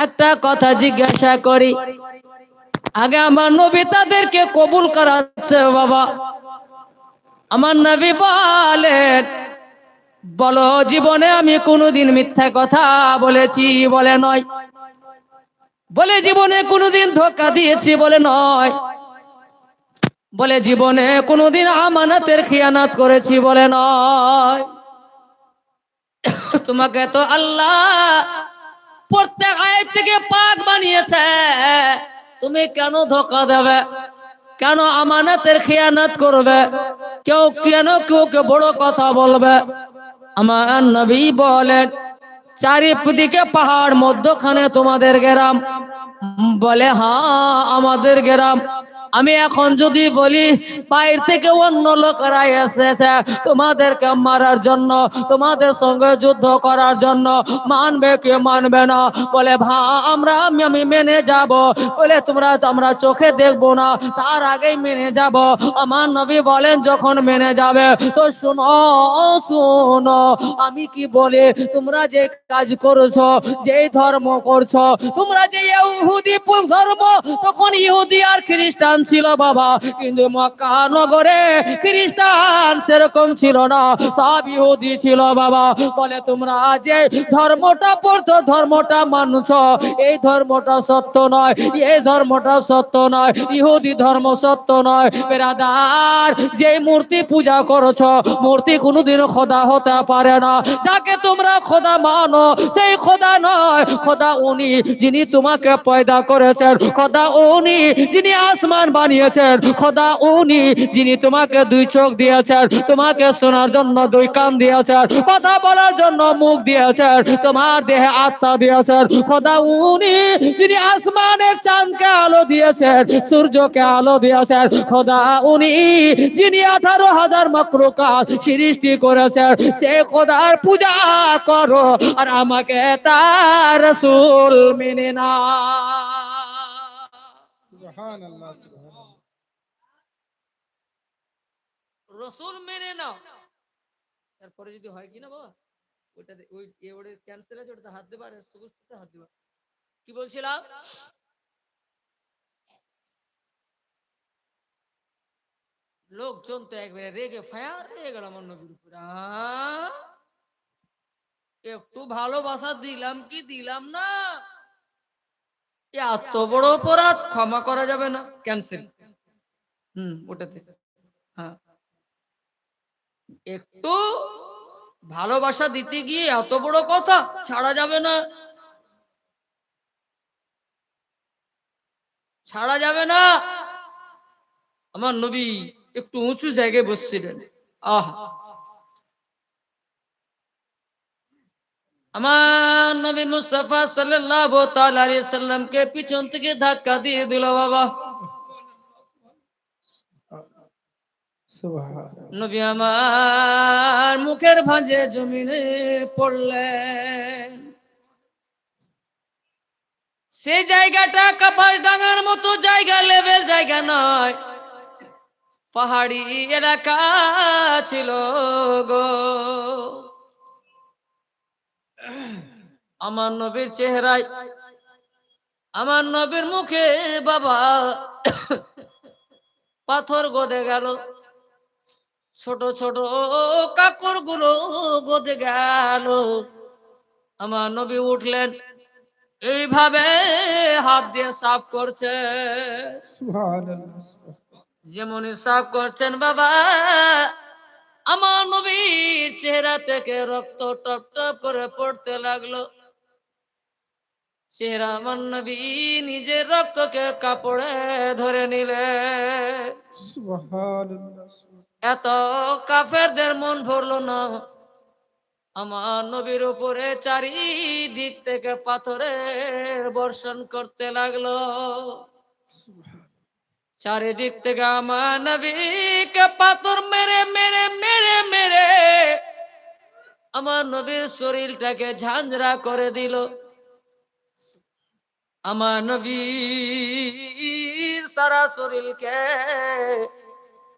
একটা কথা জিজ্ঞাসা করি। আগে আমার নবী তাদেরকে কবুল করাচ্ছে বাবা। আমার নবী বলেন, বলো, জীবনে আমি কোনোদিন মিথ্যা কথা বলেছি বলে নয়। বলে, জীবনে কোনোদিন ধোকা দিয়েছি বলে নয়। বলে, জীবনে কোনোদিন আমানাতের খিয়ানাত করেছি বলে নয়। তোমাকে তো আল্লাহ প্রত্যেক আয়ের থেকে পাক বানিয়েছে। তুমি কেন ধোকা দেবে? কেন আমানাতের খেয়ানত করবে? কেউ কেন কেউ কে বড় কথা বলবে? আমার নবী বলেন, চারিদিকে পাহাড়, মধ্যখানে তোমাদের গ্রাম। বলে হ্যাঁ আমাদের গ্রাম। আমি এখন যদি বলি বাইর থেকে অন্য লোকেরা এসেছে, তোমাদেরকে মারার জন্য, তোমাদের সঙ্গে যুদ্ধ করার জন্য, মানবে কে মানবে না? বলে, ভা, আমরা, আমি মেনে যাব। বলে, তোমরা আমরা চোখে দেখব না, তার আগেই মেনে যাব। আমার নবী বলেন, যখন মেনে যাবে, তো শুনো শুনো, আমি কি বলে, তোমরা যে কাজ করছ যেই ধর্ম করছ, তোমরা যে ইহুদি, ধর্ম, তখন ইহুদি আর খ্রিস্টান ছিল বাবা, কিন্তু মক্কা নগরে খ্রিস্টান সেরকম ছিল না। সব ইহুদি ছিল বাবা। বলে, তোমরা যে ধর্মটা পড়তো ধর্মটা মানছ, এই ধর্মটা সত্য নয়, এই ধর্মটা সত্য নয়, ইহুদি ধর্ম সত্য নয়। বেরাদার যে মূর্তি পূজা করছ, মূর্তি কোনোদিনও খোদা হতে পারে না। যাকে তোমরা খোদা মানো, সেই খোদা নয়। খোদা উনি যিনি তোমাকে পয়দা করেছেন। খোদা উনি যিনি আসমান বানিয়েছেন। খোদা উনি যিনি তোমাকে দুই চোখ দিয়েছেন, তোমাকে শোনার জন্য দুই কান দিয়েছেন, কথা বলার জন্য মুখ দিয়েছেন, তোমার দেহে আত্মা দিয়েছেন। খোদা উনি যিনি আসমানের চাঁদকে আলো দিয়েছেন, সূর্যকে আলো দিয়েছেন। খোদা উনি যিনি আঠারো হাজার মকরুকাত সৃষ্টি করেছেন, সে খোদার পূজা করো আর আমাকে তার রসুল মেনে না সুবহানাল্লাহ রসুল মেনে নাও। তারপরে যদি হয় কিনা বাবা? ওইটাতে ওই ওটা ক্যান্সেল আছে, ওটাতে হাত দেবা, আর সবুজটাতে হাত দেবা। কি বলছিলাম? লোকজন তো একবারে রেগে ফায়ার হয়ে গেল আমার নবীর উপর। একটু ভালোবাসা দিলাম কি দিলাম না? এত বড় অপরাধ, ক্ষমা করা যাবে না। ক্যান্সেল হুম, ওটাতে। হ্যাঁ। একটু ভালোবাসা দিতে গিয়ে এত বড় কথা, ছাড়া যাবে না। ছাড়া যাবে না। আমার নবী একটু উঁচু জায়গায় বসছিলেন। আহ। আমার নবী মুস্তাফা সাল্লাল্লাহু তাআলা আলাইহি সাল্লামকে পিছন থেকে ধাক্কা দিয়ে দিল বাবা। সুবহানাল্লাহ। নবী আমার মুখের ভাঁজে জমিনে পড়লেন। সে জায়গাটা কাপার ডাঙার মতো জায়গা লেভেল জায়গা নয়। পাহাড়ি এলাকা ছিল গো। আমার নবীর চেহারায়, আমার নবীর মুখে বাবা পাথর গদে গেল। ছোট ছোট কাকরগুলো গদে গেল। আমার নবী উঠলেন এইভাবে হাত দিয়ে সাফ করছে যেমন সাফ করছেন বাবা। আমার নবীর চেহারা থেকে রক্ত টপ টপ করে পড়তে লাগল। চেহারা আমার নবী নিজের রক্তকে কাপড়ে ধরে সুবহানাল্লাহ। এত কাফেরদের মন ভরলো না। আমার নবীর উপরে চারিদিক থেকে পাথরের বর্ষণ করতে লাগল। চারিদিক থেকে আমার নবীকে পাথর মেরে মেরে মেরে মেরে আমার নবীর শরীরটাকে ঝাঁঝরা করে দিল। আমার নবী সারা শরীরকে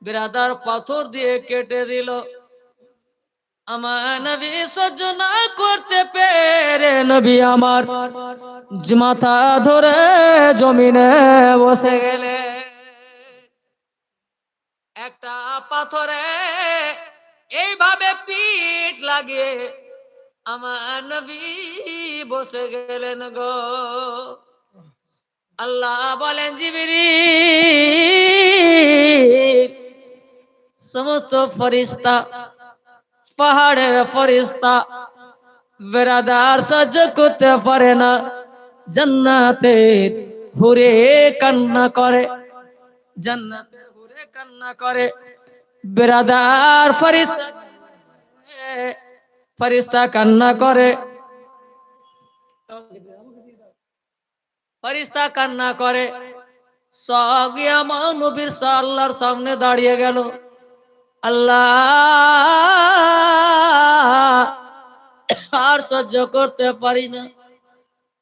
বিরাদার পাথর দিয়ে কেটে দিল। আমার নবী সহ্য না করতে পেরে নবী আমার মাথা ধরে জমিনে বসে গেলে। একটা পাথরে এইভাবে পিঠ লাগিয়ে আমার নবী বসে গেলেন গো। আল্লাহ বলেন জিবিরি সমস্ত ফরিস্তা, পাহাড়ের ফরিস্তা বেরাদার সহ্য করতে পারে না, জান্নাতে হুরে কান্না করে, জান্নাতে হুরে কান্না করে বেরাদার ফরিস্তা ফরিস্তা কান্না করে। ফরিস্তা কান্না করে। সগিয়া নবীর সা- আল্লাহর সামনে দাঁড়িয়ে গেল। আল্লাহ, আর সহ্য করতে পারি না,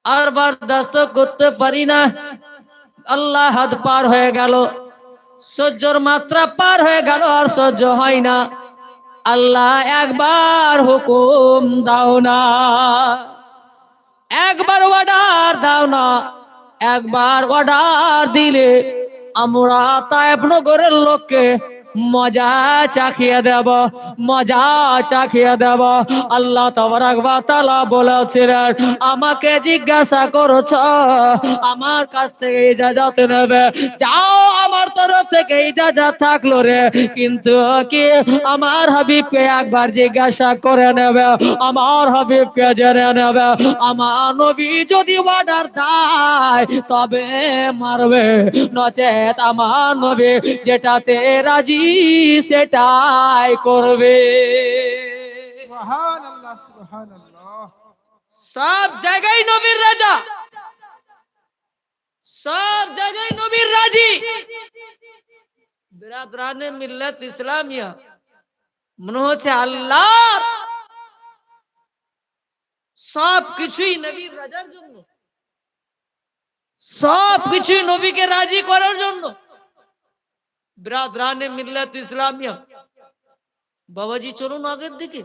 আর বরদাস্ত করতে পারি না। আল্লাহ হাত পার হয়ে গেল, সহ্যর মাত্রা পার হয়ে গেল, আর সহ্য হয় না। আল্লাহ একবার হুকুম দাও না, একবার অর্ডার দাও না, একবার অর্ডার দিলে আমরা তাইব নগরের লোককে মজা চাখিয়ে দেব, মজা চাখিয়ে দেব। আল্লাহ তালা বলেছিলেন, আমাকে জিজ্ঞাসা করছ, আমার কাছ থেকে ইজাজত নেবে? যাও আমার তরফ থেকে ইজাজত থাকল রে। কিন্তু কি আমার হাবিবকে একবার জিজ্ঞাসা করে নেবে? আমার হাবিবকে জেনে নেবে। আমার নবী যদি অর্ডার দেয়, তবে মারবে। নচেত আমার নবী যেটাতে রাজি সেটাই করবে। সুবহান আল্লাহ সুবহান আল্লাহ সব জায়গায় নবীর রাজা। সব জায়গায় নবীর রাজি। বিরাদরানে মিল্লাত ইসলামিয়া। মনে হচ্ছে আল্লাহ সব কিছুই নবীর রাজার জন্য। সব কিছুই নবীকে রাজি করার জন্য। বিরাদরানে মিল্লাত ইসলামিয়া। বাবাজি, চলুন আগের দিকে।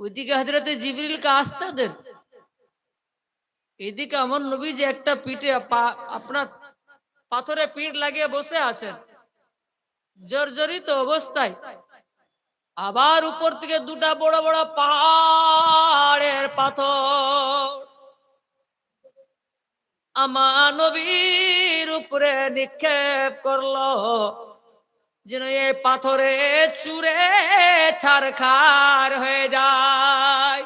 ওইদিকে হাজরতে জিবরিলকে আসতে দেন। এদিকে আমার নবী যে একটা পিঠে আপনার পাথরে পিঠ লাগিয়ে বসে আছেন। জর্জরিত অবস্থায়। আবার উপর থেকে দুটা বড় বড় পাহাড়ের পাথর আমার নবীর উপরে নিক্ষেপ করল। যেন এই পাথরে চুরে ছারখার হয়ে যায়।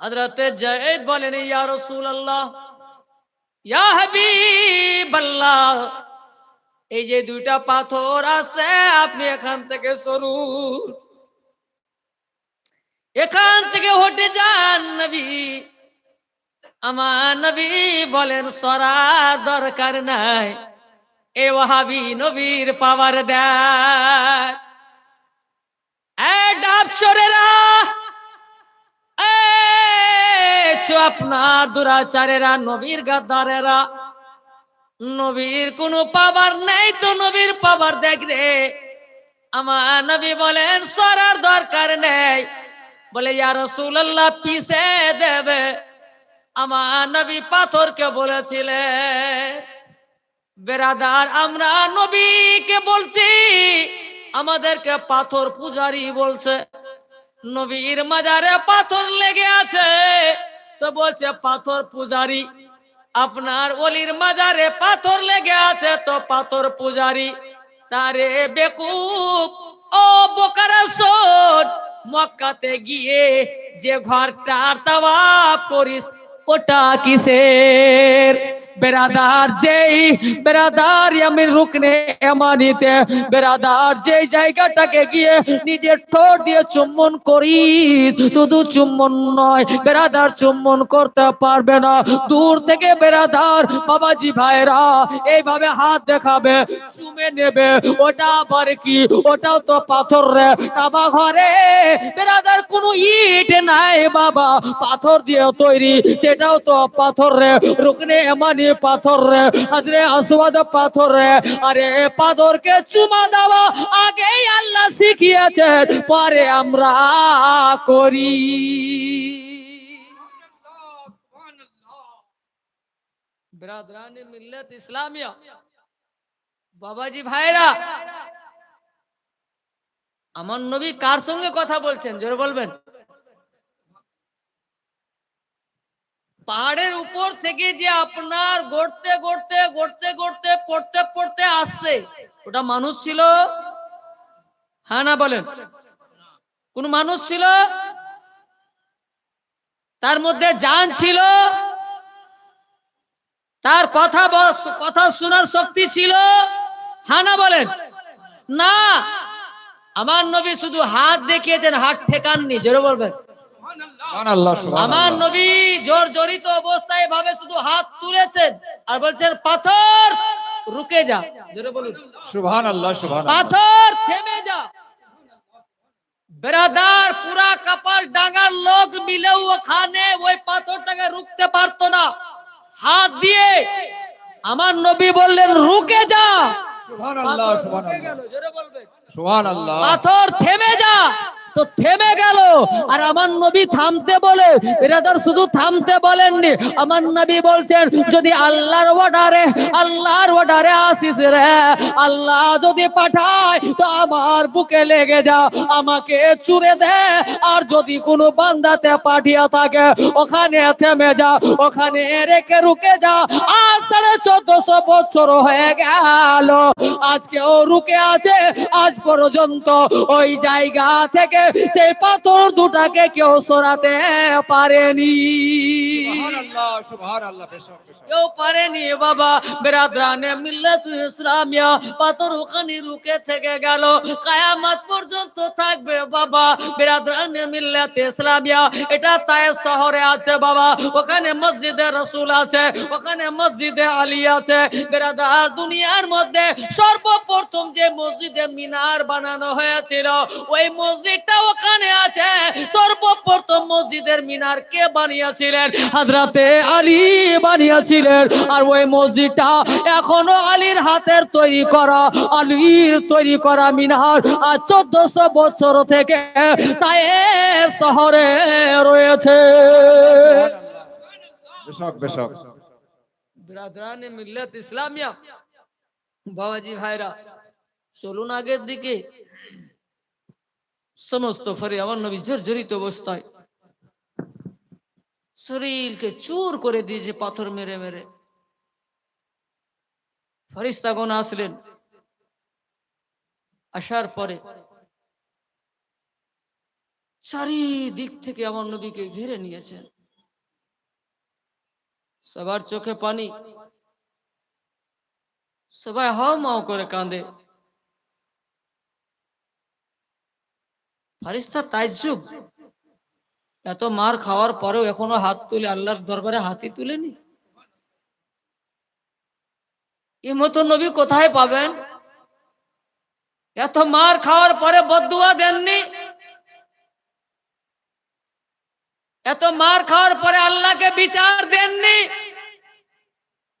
হযরতে জয়েদ বলেন, ইয়া রাসূলুল্লাহ, ইয়া হাবিবাল্লাহ, এই যে দুইটা পাথর আছে, আপনি এখান থেকে সরুন। এখান থেকে হটে যান নবী। আমার নবী বলেন, সরার দরকার নাই। এ ওহাবি নবীর পাওয়ার দেয়। আপনার দুরাচারেরা, নবীর গাদ্দারেরা। নবীর কোনো পাবার নেই তো নবীর পাবার দেখ রে। আমার নবী বলেন, সরার দরকার নেই। বলে, ইয়া রাসূলুল্লাহ, পিছে দেবে। আমার নবী পাথরকে বলেছিলেন, বেরাদার, আমরা নবীকে বলছি, আমাদেরকে পাথর পূজারি বলছে। নবীর মাজারে পাথর লেগে আছে, তো বলছে, পাথর পূজারি, আপনার অলির মাজারে পাথর লেগে আছে তো পাথর পূজারি। তারে বেকুব, ও বোকারা শোন মক্কাতে গিয়ে যে ঘরটার তাওয়াফ করিস ওটা কিসের? বেরাদার যেই, বেরাদার আমি রুকনে এমানিতে বেরাদার যেই জায়গাটাকে গিয়ে নিজের ঠোঁট দিয়ে চুম্বন করি শুধু চুম্বন নয়, বেরাদার চুম্বন করতে পারবে না। দূর থেকে বেরাদার, বাবাজি ভাইরা এইভাবে হাত দেখাবে, চুমে নেবে। ওটা আবার কি? ওটাও তো পাথর রে। কাবা ঘরে বেরাদার কোনো ইট নাই বাবা। পাথর দিয়ে তৈরি, সেটাও তো পাথর রে। রুকনে এমানি দিয়ে পাথর রে আরে আসবাদ পাথর রে, আরে পাথরকে চুমা দেওয়া আগেই আল্লাহ শিখিয়েছেন, পরে আমরা করি। আমার নবী কার সঙ্গে কথা বলছেন? জোরে বলবেন। পাহাড়ের উপর থেকে যে আপনার গড়তে গড়তে গড়তে গড়তে, পড়তে পড়তে আসছে, ওটা মানুষ ছিল? হ্যাঁ না বলেন? কোন মানুষ ছিল? তার মধ্যে যান ছিল? তার কথা কথা শোনার শক্তি ছিল? হ্যাঁ না বলেন? না! আমার নবী শুধু হাত দেখিয়েছেন, হাত ঠেকাননি, জোরে বলবেন। আমার নবী জোর জড়িত অবস্থায় ভাবে শুধু হাত তুলেছেন আর বলছেন পাথর রুকে যা। জোরে বলুন। পাথর থেমে যা। বেরাদার পুরা কাপাল ডাঙ্গার লোক মিলেও ওখানে ওই পাথরটাকে রুখতে পারতো না। হাত দিয়ে আমার নবী বললেন রুকে যা। বলবেন। সুবহানাল্লাহ। পাথর থেমে যা। তো থেমে গেল। আর আমার নবী থামতে বলে, বিরাদার শুধু থামতে বলেননি। আমার নবী বলছেন, যদি আল্লাহর অর্ডারে আল্লাহর অর্ডারে আসিস রে, আল্লাহ যদি পাঠায়, তো আমার বুকে লেগে যা, আমাকে চুরে দে। আর যদি কোনো বান্দাতে পাঠিয়ে থাকে, ওখানে থেমে যা, ওখানে রেখে রুকে যা। আজ সাড়ে চোদ্দশো বছর হয়ে গেল। আজকে ও রুকে আছে, আজ পর্যন্ত ওই জায়গা থেকে সেই পাথর দুটাকে কেউ সরাতে পারেনি। কেউ পারেনি বাবা। বেরাদরানে মিল্লাত ইসলামিয়া পাথর ওখানে রুকে থেকে গেল। কায়ামাত পর্যন্ত থাকবে বাবা। বেরাদরানে মিল্লাত ইসলামিয়া এটা তাই শহরে আছে বাবা। ওখানে মসজিদে রসুল আছে ওখানে মসজিদে আলী আছে। বেরাদার দুনিয়ার মধ্যে সর্বপ্রথম যে মসজিদে মিনার বানানো হয়েছিল ওই মসজিদটা ওখানে আছে সর্বপ্রথম মসজিদের মিনার কে বানিয়েছিলেন? হাজরাতে আলী বানিয়েছিলেন। আর ওই মসজিদটা এখনও আলীর হাতের তৈরি করা আলীর তৈরি করা মিনার। আর চোদ্দশো বছর থেকে তাই শহরে রয়েছে। বেশক বেশক। বিরাদরানে মিল্লাত ইসলামিয়া। বাবাজি ভাইরা চলুন আগের দিকে। সমস্ত ফরে আমার নবী জর্জরিত অবস্থায়। শরীরকে চুর করে দিয়েছে, পাথর মেরে মেরে। ফরিস্তাগণ আসলেন। আসার পরে চারিদিক থেকে আমার নবীকে ঘিরে নিয়েছেন সবার চোখে পানি। সবাই হাও মাও করে কাঁদে। ফারিস্তা তাইজুব এত মার খাওয়ার পরেও এখনও হাত তুলে আল্লাহর দরবারে হাতি তুলেনি? এ মতো নবী কোথায় পাবেন? এত মার খাওয়ার পরে বদুয়া দেননি? এত মার খাওয়ার পরে আল্লাহকে বিচার দেননি?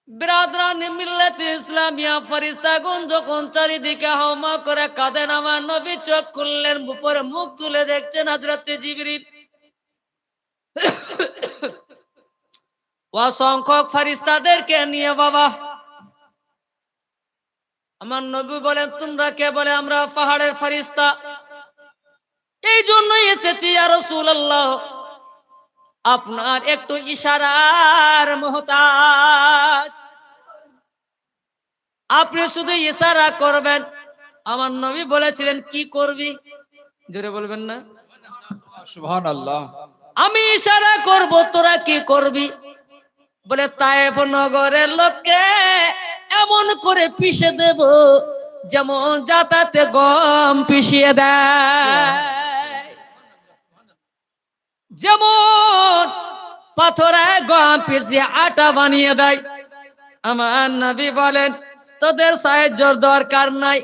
বিরাদরান মিল্লাত ইসলামিয়া ফরিস্তাগুন যখন চারিদিকে হাওমা করে কাঁদেন আমার নবী, চোখ খুললেন, উপরে মুখ তুলে দেখছেন হাজরাতে জিবরিল। অসংখ্যক ফরিস্তাদেরকে নিয়ে বাবা। আমার নবী বলেন, তোমরা কে? বলে, আমরা পাহাড়ের ফরিস্তা। এই জন্যই এসেছি আর রাসূলুল্লাহ। আপনার একটু ইশারার মহতাজ। আপনি শুধু ইশারা করবেন। আমার নবী বলেছিলেন কি করবি? জোরে বলবেন না। আমি ইশারা করব তোরা কি করবি? বলে তায়েফ নগরের লোককে এমন করে পিষে দেব যেমন যাতাতে গম পিষিয়ে দেয়। যেমন পাথরে গম পিষিয়ে আটা বানিয়ে দেয়। আমার নবী বলেন, তোদের সাহায্যর দরকার নাই।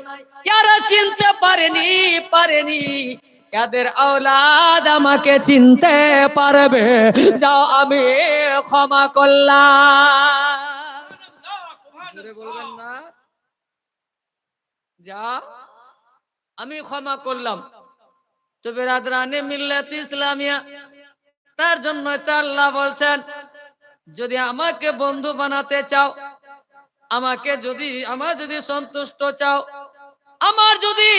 যারা চিনতে পারেনি পারেনি। এদের আওলাদ আমাকে চিনতে পারবে। যাও আমি ক্ষমা করলাম। যা আমি ক্ষমা করলাম। তো বেরাদরানে মিল্লাত ইসলামিয়া তার জন্য তো আল্লাহ বলছেন, যদি আমাকে বন্ধু বানাতে চাও, আমাকে যদি, আমার যদি সন্তুষ্ট চাও, আমার যদি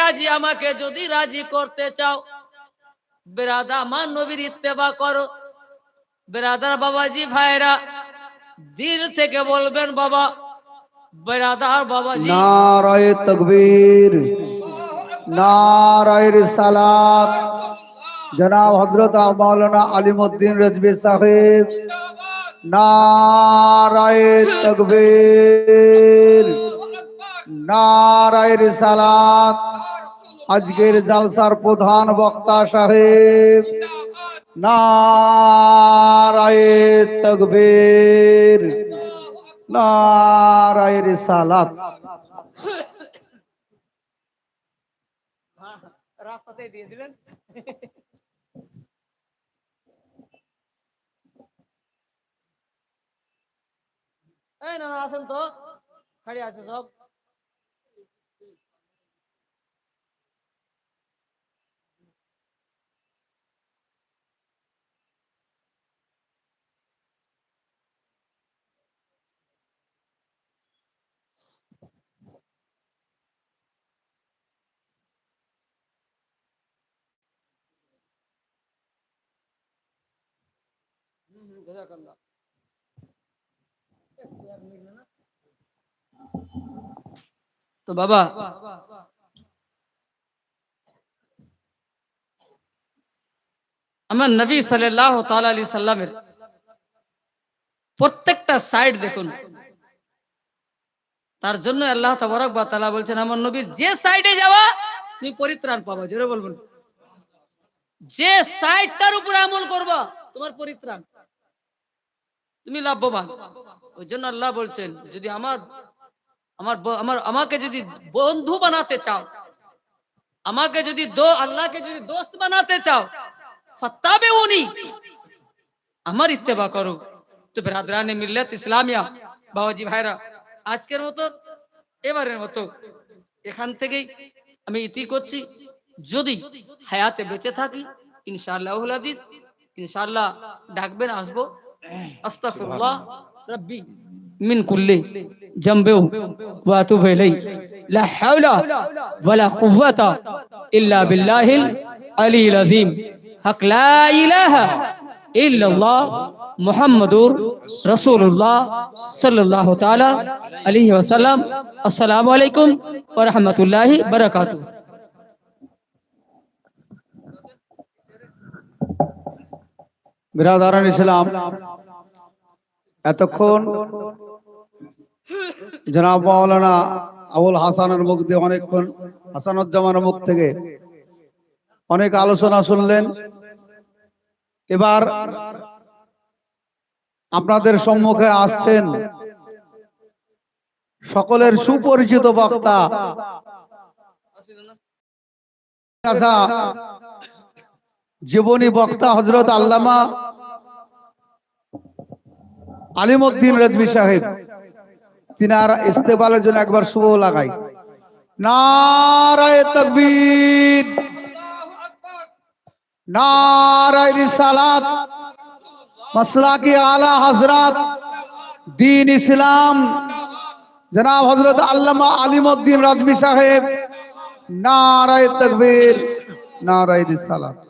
রাজি, আমাকে যদি রাজি করতে চাও, বেরাদা, আমার নবীর ইত্তেবা করো। বেরাদার বাবাজি ভাইরা, দিল থেকে বলবেন, বাবা, বেরাদার বাবাজি। নারায় তকবীর, নারায় সালাত জনাব হজরত মাওলানা আলিমুদ্দিন রজবি সাহেব। নারায় তকবীর, নারায় সালাত আজকের জালসার প্রধান বক্তা সাহেব। নারায় তকবীর, নারায় সালাত রাস্তাতে দিয়ে দিলেন। এই না না, আসেন তো খাড়ি আছে সব হুম, হুম, জাযাকাল্লাহ। তো বাবা, আমার নবী তাআলা আলাইহি সাল্লামের প্রত্যেকটা সাইড দেখুন। তার জন্য আল্লাহ তাবারক ওয়া তাআলা বলছেন, আমার নবীর যে সাইডে যাওয়া, তুমি পরিত্রাণ পাবা, জোরে বলবেন। যে সাইডটার উপরে আমল করবা, তোমার পরিত্রাণ। তুমি লাভবান। ওই জন্য আল্লাহ বলছেন, যদি আমার আমার আমার, আমাকে যদি বন্ধু বানাতে চাও, আমাকে যদি দো, আল্লাহকে যদি দোস্ত বানাতে চাও ফত্তাবে উনি আমার ইত্তেবা করো। তো বেরাদরানে মিল্লাত ইসলামিয়া, বাবাজি ভাইরা, আজকের মতো, এবারের মতো, এখান থেকেই আমি ইতি করছি। যদি হায়াতে বেঁচে থাকি, ইনশাআল্লাহ ইনশাআল্লাহ ডাকবেন, আসব। أستغفر الله. ربي من كل جنبه وأتوب إليه. لا حول ولا قوة إلا بالله العلي العظيم. حق لا إله إلا الله محمد رسول الله صلى الله تعالى عليه وسلم. السلام عليكم ورحمة الله وبركاته. বিরাদারান ইসলাম, এতক্ষণ জনাব মাওলানা আবুল হাসানের মুখ দিয়ে অনেকক্ষণ হাসানুজ্জামানের মুখ থেকে অনেক আলোচনা শুনলেন। এবার আপনাদের সম্মুখে আসছেন সকলের সুপরিচিত বক্তা। জীবনী বক্তা হজরত আল্লামা আলিমুদ্দিন রেজবি সাহেব, তিনার ইস্তেফালের জন্য একবার শুভ লাগাই। নারায় তকবীর। নারায় রিসালাত। মাসলাকি আলা হজরত দিন ইসলাম। জনাব হজরত আল্লামা আলিমুদ্দিন রাজবি সাহেব, নারায় তকবীর, নারায় রিসালাত।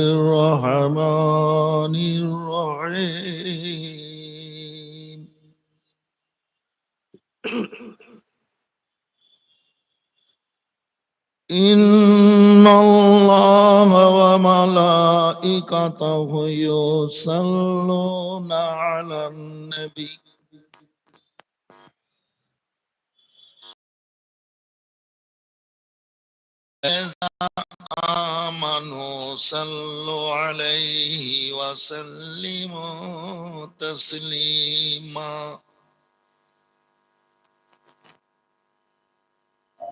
وملائكته يصلون على النبي. آمنوا صلوا عليه وسلموا تسليما.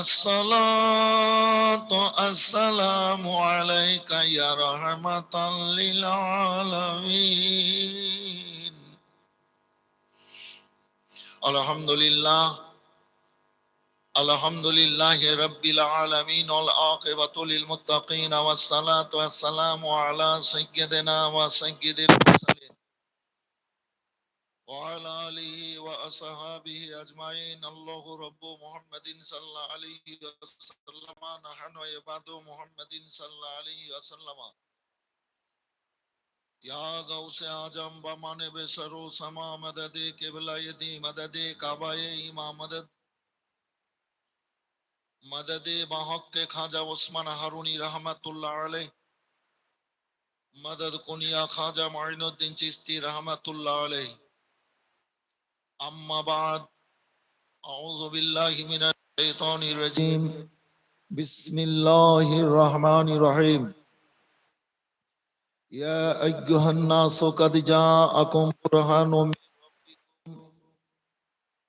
الصلاة السلام عليك يا رحمة للعالمين. الحمد لله الحمد لله رب العالمين والعاقبة للمتقين والصلاة والسلام على سيدنا وسيد المرسلين وعلى آله وأصحابه أجمعين. الله رب محمد صلى الله عليه وسلم. نحن عباد محمد صلى الله عليه وسلم. یا غوث آجم بمان بے سرو سما مدد قبلہ یدی مدد کعبہ ایما مدد. مدد بحق کے خواجہ عثمان حرونی رحمت اللہ علیہ. مدد کنیا خواجہ معین الدین چیستی رحمت اللہ علیہ. أما بعد أعوذ بالله من الشيطان الرجيم. بسم الله الرحمن الرحيم. يا أيها الناس قد جاءكم برهان من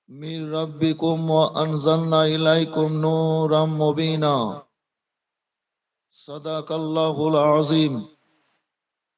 من ربكم وأنزلنا إليكم نورا مبينا. صدق الله العظيم.